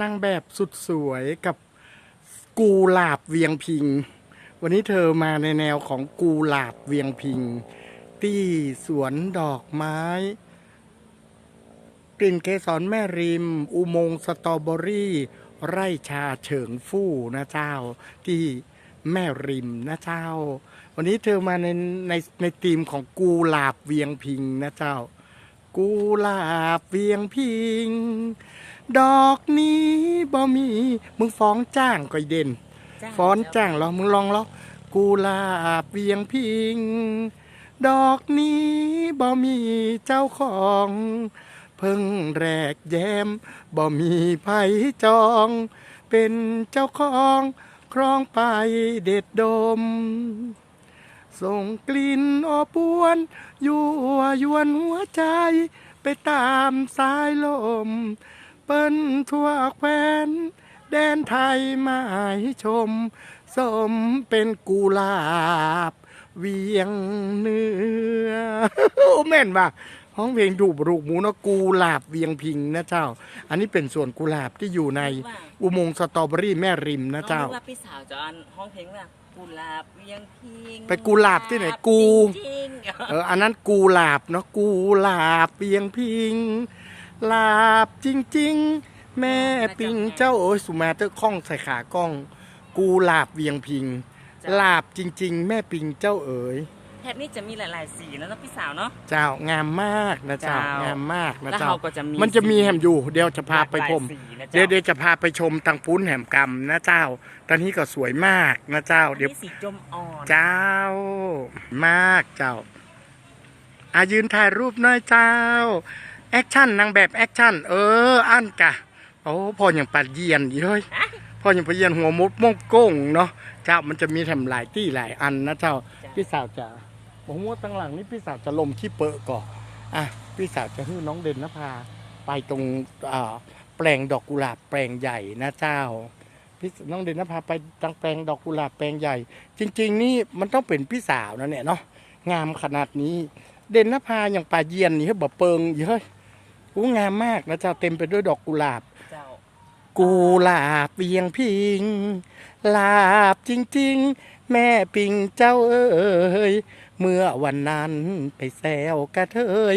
นางแบบสุดสวยกับกูหลาบเวียงพิง วันนี้เธอมาในแนวของกูหลาบเวียงพิง ที่สวนดอกไม้ กลิ่นเกสรแม่ริม อุโมงสตรอเบอรี่ ไร่ชาเฉิงฟู่นะเจ้า ที่แม่ริมนะเจ้า วันนี้เธอมาในในในธีมของกูหลาบเวียงพิงนะเจ้า กูหลาบเวียงพิง ดอกนี้บ่มี มึงฟ้องจ้างก็เด่น ฟ้อนจ้างเหรอ มึงลองเหรอกูหลาบเวียงพิง ดอกนี้บ่มีเจ้าของ เพิ่งแรกแย้มบ่มีไผจอง เป็นเจ้าของครองไปเด็ดดม ส่งกลิ่นอบอวนยั่วยวนหัวใจ ไปตามสายลม เปิ้นทั่วแคว้น แดนไทยมาให้ชม สมเป็นกุหลาบ เวียงเนื้อโอ้แม่นว่ะห้องเพลงดูบรูกหมูเนาะกูหลาบเวียงพิงนะเจ้า อันนี้เป็นส่วนกุหลาบที่อยู่ในอุโมงค์สตรอเบอรี่แม่ริมนะเจ้าน้องนึกว่าพี่สาวจะอันห้องเพลงว่ากุหลาบเวียงพิงไปกุหลาบที่ไหนกู จริงๆ เอออันนั้นกูหลาบเนาะกูหลาบเปียงพิงห ลาบจริง ๆ แม่ปิงเจ้าโอ้ยสุมาเตอร์ข้องใส่ขากล้อง กูหลาบเวียงพิงหลาบจริง ๆ แม่ปิงเจ้าเอ๋ยแทบนี่จะมีหลายๆสีแล้วนะพี่สาวเนาะ เจ้างามมากนะเจ้าเจ้างงามมากนะแล้วเจ้าเขาก็จะมีมันจะมีแหมอยู่เดี๋ยวจะพาไปชม หลกหลยสีนะเดี๋ยวเจ้าเดี๋ยวจะพาไปชมทางปุ้นแหมกรรมนะเจ้า ตอนนี้ก็สวยมากนะเจ้าเดี๋ยวอันนี้สีจมอ่อนเจ้ามากเจ้าอายืนถ่ายรูปหน่อยเจ้า แอคชั่นนางแบบแอคชั่นเอออันกะโอ้พออย่างปัดเยียนอีเฮ้ยพออย่างปัดเยียนหัวมุดม่งโก้งเนาะเจ้ามันจะมีแถมหลายที่หลายอันนะเจ้าพี่สาวจ๋าผมว่าตั้งหลังนี่พี่สาวจะลมขี้เปอะก่อนอะพี่สาวจะให้น้องเด่นนภาไปตรงอ่าแปลงดอกกุหลาบแปลงใหญ่นะเจ้าพี่น้องเด่นนภาไปตังแปลงดอกกุหลาบแปลงใหญ่ จริง ๆ นี่มันต้องเป็นพี่สาวนะเนี่ยเนาะงามขนาดนี้ เด่นนภาอย่างป่าเยียนนี่เฮ้ยบ่เปิงเฮ้ยอู้ งามมากนะเจ้าเต็มไปด้วยดอกกุหลาบ เจ้ากูหลาบเปียงพิง ลาบจริง ๆ แม่ปิงเจ้าเอ๋ยเมื่อวันนั้นไปแซวกระเทย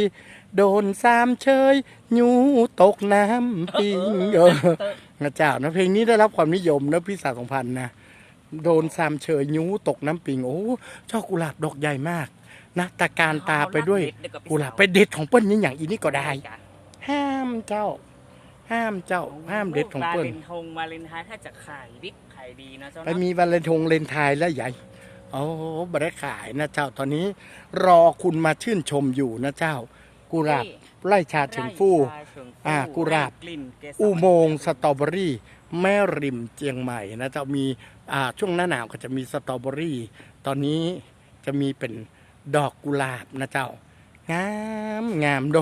โดนสามเชยยูตกน้ำปิงเออนะเจ้านะเพลงนี้ได้รับความนิยมนะพี่สาวสองพันนะโดนสามเชยยูตกน้ำปิงโอ้ช่อกุหลาบดอกใหญ่มาก นะตาการตาไปด้วยกุหลาบไปเด็ดของเปิ้ลนี่อย่างอีนี่ก็ได้ ห้ามเจ้า ห้ามเจ้าห้ามเด็ดของเปิ้ลวาเลนทงวาเลนไทน์ถ้าจะขายดิบขายดีนะเจ้าไปเนาะมีวันเลนทงเลนไทายแล้วใหญ่โอ้บได้ขายนะเจ้าตอนนี้ รอคุณมาชื่นชมอยู่นะเจ้า กุหลาบไล่ชาถึงฟู่ไร่ชาเชิงฟู่อ่ากุหลาบกลิ่นเกสรอุโมงค์สตรอเบอรี่ แม่ริมเจียงใหม่นะเจ้ามีอ่าช่วงหน้าหนาวก็จะมีสตรอเบอรี่ ตอนนี้จะมีเป็นดอกกุหลาบนะเจ้า งามงามโด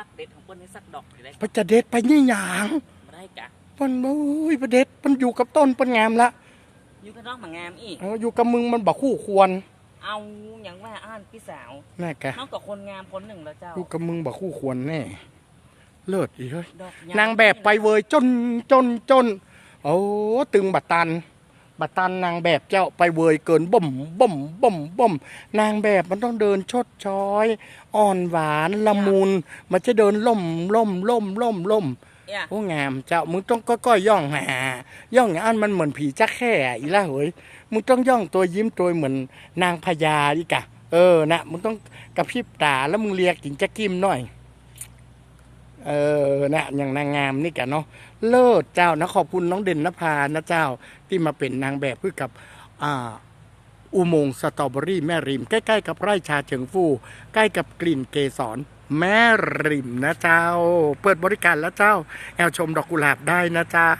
ลักเด็ดของเปิ้ลนี่สักดอกอยู่ได้พระจะเด็ดไปนี่หยางบ่ได้กะมันโอ้ยประเด็ดมันอยู่กับต้นมันงามละอยู่กับน้องมางามอีกเอาอยู่กับมึงมันบอกคู่ควร เอาอย่างว่าอ่านพี่สาวแน่แกน้องกับคนงามคนหนึ่งแล้วเจ้าอยู่กับมึงบอกคู่ควรแน่เลิศอีเฮ้ยดอกยนางแบบไปเวยจนจนจนโอ้ตึงบัตตัน บัตตันนางแบบเจ้าไปเวยเกินบ่มบ่มบ่มบ่มนางแบบมันต้องเดินชดช้อย อ่อนหวานละมุนมันจะเดินล่มล่มล่มล่มล่มเนี่ยโอ้งามเจ้ามึงต้องก้อยๆย่องหาย่องอย่างอันมันเหมือนผีจักแค่อีละเฮ้ยมึงต้องย่องตัวยิ้มตัวเหมือนนางพญาดิกะ เออนะมึงต้องกระพริบตาแล้วมึงเรียกกินจักกิมหน่อย เออนะอย่างนางงามนี่กะเนาะเลิศเจ้านะขอบคุณน้องเด่นนภานะเจ้าที่มาเป็นนางแบบเพื่อกับอ่าอุโมงค์สตรอเบอรี่แม่ริม ใกล้ๆกับไร่ชาเฉิงฟู ใกล้กับกลิ่นเกสรแม่ริมนะเจ้า เปิดบริการแล้วเจ้า แอลชมดอกกุหลาบได้นะเจ้า